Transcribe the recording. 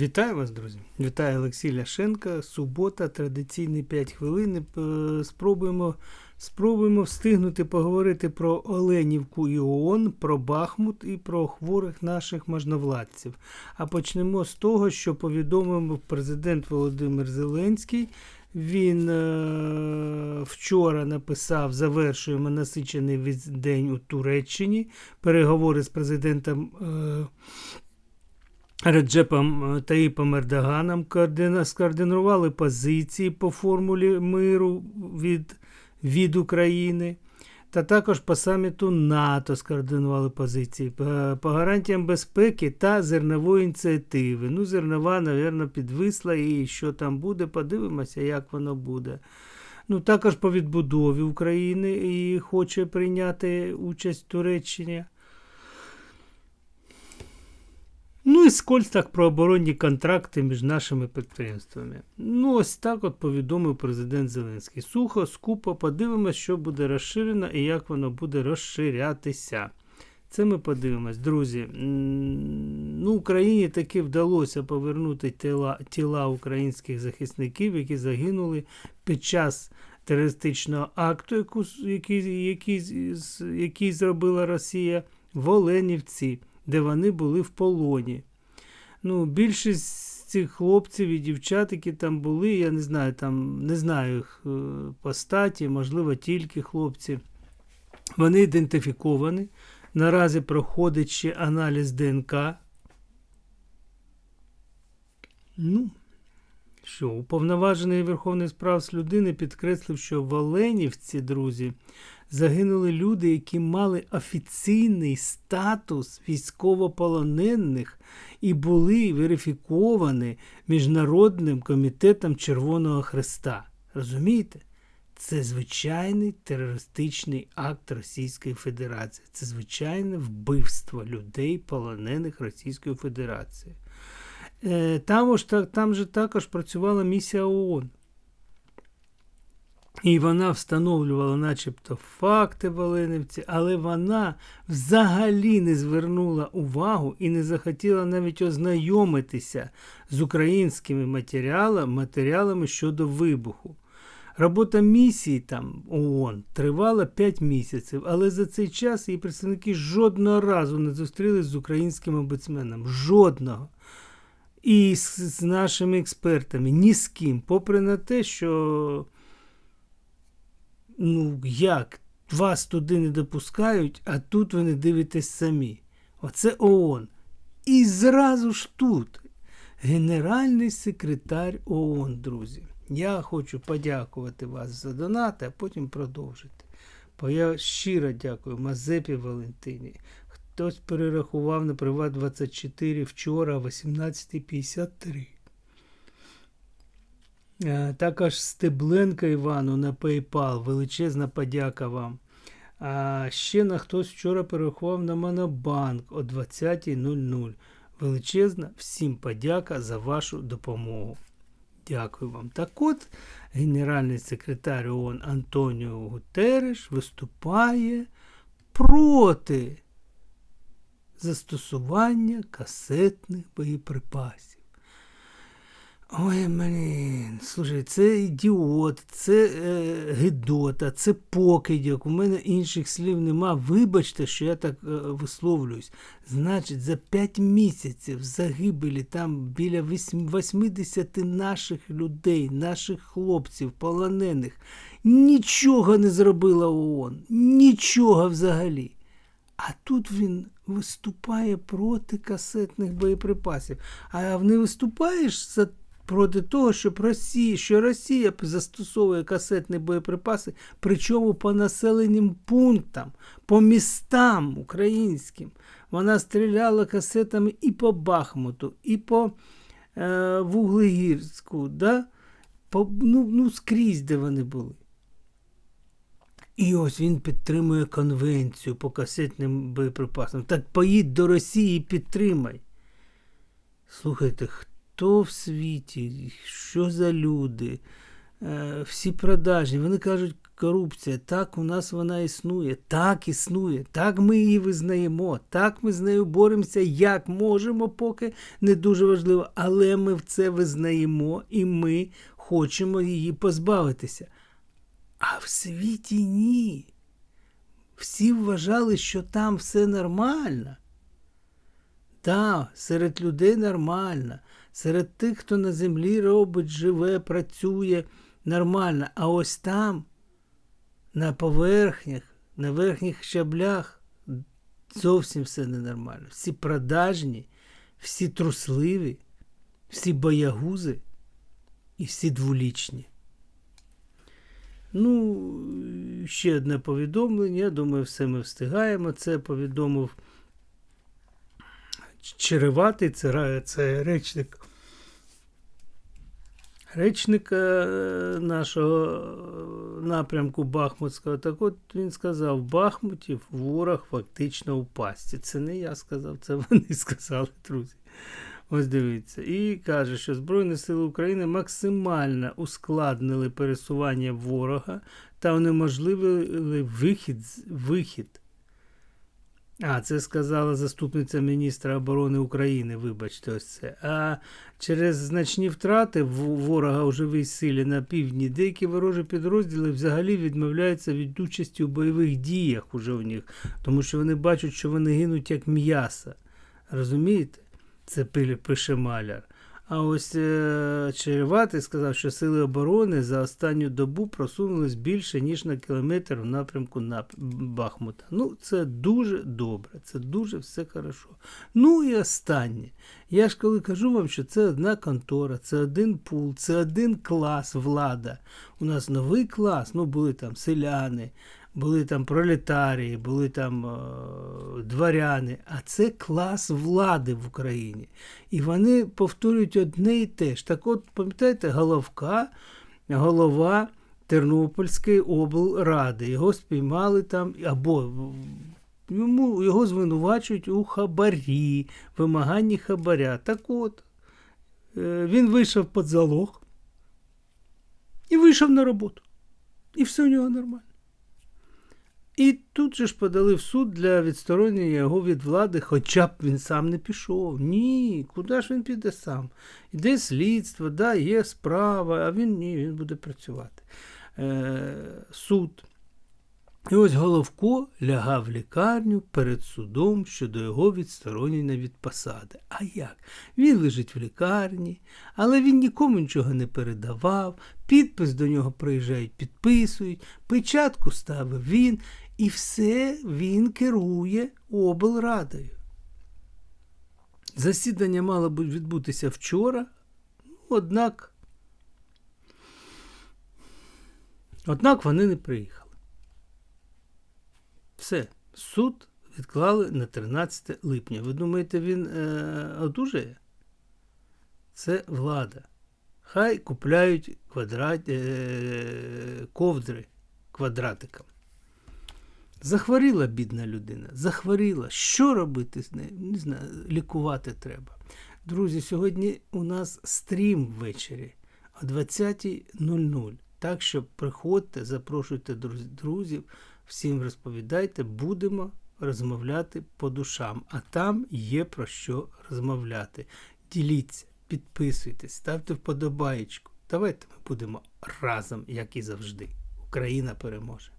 Вітаю вас, друзі! Вітаю Олексій Ляшенка. Субота, традиційні 5 хвилин. Е, Спробуємо, спробуємо встигнути поговорити про Оленівку і ООН, про Бахмут і про хворих наших можновладців. А почнемо з того, що повідомив президент Володимир Зеленський. Він е, вчора написав: завершуємо насичений день у Туреччині. Переговори з президентом. Е, Реджепом е, Таїпом Ердоганом скоординували позиції по формулі миру від, від України. Та також по саміту НАТО скоординували позиції по, гарантіям безпеки та зернової ініціативи. Ну, зернова, напевно, підвисла, і що там буде, подивимося, як воно буде. Ну, також по відбудові України і хоче прийняти участь Туреччині. Ну і скользь так про оборонні контракти між нашими підприємствами. Ну, ось так от повідомив президент Зеленський. Сухо, скупо, подивимось, що буде розширено і як воно буде розширятися. Це ми подивимось, друзі. Ну, Україні таки вдалося повернути тіла, тіла українських захисників, які загинули під час терористичного акту, який, який, який зробила Росія в Оленівці де вони були в полоні. Ну, більшість з цих хлопців і дівчат, які там були, я не знаю, там не знаю їх е, по статі, можливо, тільки хлопці. Вони ідентифіковані. Наразі проходить ще аналіз ДНК. Ну, що, уповноважений Верховний справ з людини підкреслив, що в Оленівці, друзі, загинули люди, які мали офіційний статус військовополонених і були верифіковані Міжнародним комітетом Червоного Хреста. Розумієте? Це звичайний терористичний акт Російської Федерації. Це звичайне вбивство людей, полонених Російською Федерацією. Е, Там, там же також працювала місія ООН. І вона встановлювала, начебто, факти в Оленівці, але вона взагалі не звернула увагу і не захотіла навіть ознайомитися з українськими матеріалами, матеріалами щодо вибуху. Робота місії там ООН тривала 5 місяців, але за цей час її представники жодного разу не зустрілись з українським омбудсменом. Жодного. І з, з нашими експертами, ні з ким. Попри на те, що ну як вас туди не допускають, а тут ви не дивитесь самі. Оце ООН. І зразу ж тут генеральний секретар ООН, друзі. Я хочу подякувати вас за донати, а потім продовжити. Бо я щиро дякую Мазепі Валентині. Хтось перерахував на Приват 24 вчора о 18.53. Е, Також Стебленко Івану на PayPal. Величезна подяка вам. А ще на хтось вчора перерахував на Монобанк о 20.00. Величезна всім подяка за вашу допомогу. Дякую вам. Так от, генеральний секретар ООН Антоніо Гутереш виступає проти застосування касетних боєприпасів. Ой, блін, слушай, це ідіот, це е, гидота, це покидьок. У мене інших слів нема. Вибачте, що я так е, висловлююсь. Значить, за 5 місяців загибелі там біля вісім- 80 наших людей, наших хлопців, полонених. Нічого не зробила ООН. Нічого взагалі. А тут він виступає проти касетних боєприпасів. А не виступаєш за проти того, щоб Росія, що Росія застосовує касетні боєприпаси, причому по населеним пунктам, по містам українським. Вона стріляла касетами і по Бахмуту, і по е, Вуглегірську, да? по, ну, ну, скрізь, де вони були. І ось він підтримує конвенцію по касетним боєприпасам. Так поїдь до Росії і підтримай. Слухайте, в світі, що за люди, е, всі продажні. Вони кажуть, корупція, так у нас вона існує, так існує, так ми її визнаємо, так ми з нею боремося, як можемо, поки не дуже важливо, але ми в це визнаємо і ми хочемо її позбавитися. А в світі ні. Всі вважали, що там все нормально. Так, серед людей нормально, серед тих, хто на землі робить, живе, працює нормально. А ось там, на поверхнях, на верхніх щаблях, зовсім все ненормально. Всі продажні, всі трусливі, всі боягузи і всі дволічні. Ну, ще одне повідомлення. Я думаю, все ми встигаємо. Це повідомив Череватий, це, це речник. Речник е, нашого е, напрямку Бахмутського. Так от він сказав: в Бахмуті ворог фактично у пасті. Це не я сказав, це вони сказали, друзі. Ось дивіться. І каже, що Збройні Сили України максимально ускладнили пересування ворога та унеможливили вихід, вихід. А, це сказала заступниця міністра оборони України, вибачте, ось це. А через значні втрати ворога у живій силі на півдні деякі ворожі підрозділи взагалі відмовляються від участі у бойових діях уже у них, тому що вони бачать, що вони гинуть як м'яса. Розумієте? Це пише маляр. А ось е, Череватий сказав, що сили оборони за останню добу просунулись більше, ніж на кілометр в напрямку на Бахмута. Ну, це дуже добре, це дуже все хорошо. Ну і останнє. Я ж коли кажу вам, що це одна контора, це один пул, це один клас влада. У нас новий клас, ну були там селяни, були там пролетарії, були там е, дворяни, а це клас влади в Україні. І вони повторюють одне і те ж. Так от, пам'ятаєте, Головка, голова Тернопільської облради. Його спіймали там, або йому, його звинувачують у хабарі, вимаганні хабаря. Так от, е, він вийшов під залог і вийшов на роботу. І все у нього нормально. І тут же ж подали в суд для відсторонення його від влади, хоча б він сам не пішов. Ні, куди ж він піде сам? Іде слідство, да, є справа, а він ні, він буде працювати. Е, суд. І ось Головко лягав в лікарню перед судом щодо його відсторонення від посади. А як? Він лежить в лікарні, але він нікому нічого не передавав, підпис до нього приїжджають, підписують, печатку ставив він, і все він керує облрадою. Засідання мало б відбутися вчора, однак, однак вони не приїхали. Все, суд відклали на 13 липня. Ви думаєте, він е, одужає? Це влада. Хай купляють квадрат, е, ковдри квадратикам. Захворіла бідна людина, захворіла. Що робити з нею? Не знаю, лікувати треба. Друзі, сьогодні у нас стрім ввечері о 20.00. Так що приходьте, запрошуйте друз- друзів, всім розповідайте, будемо розмовляти по душам. А там є про що розмовляти. Діліться, підписуйтесь, ставте вподобаєчку. Давайте ми будемо разом, як і завжди. Україна переможе.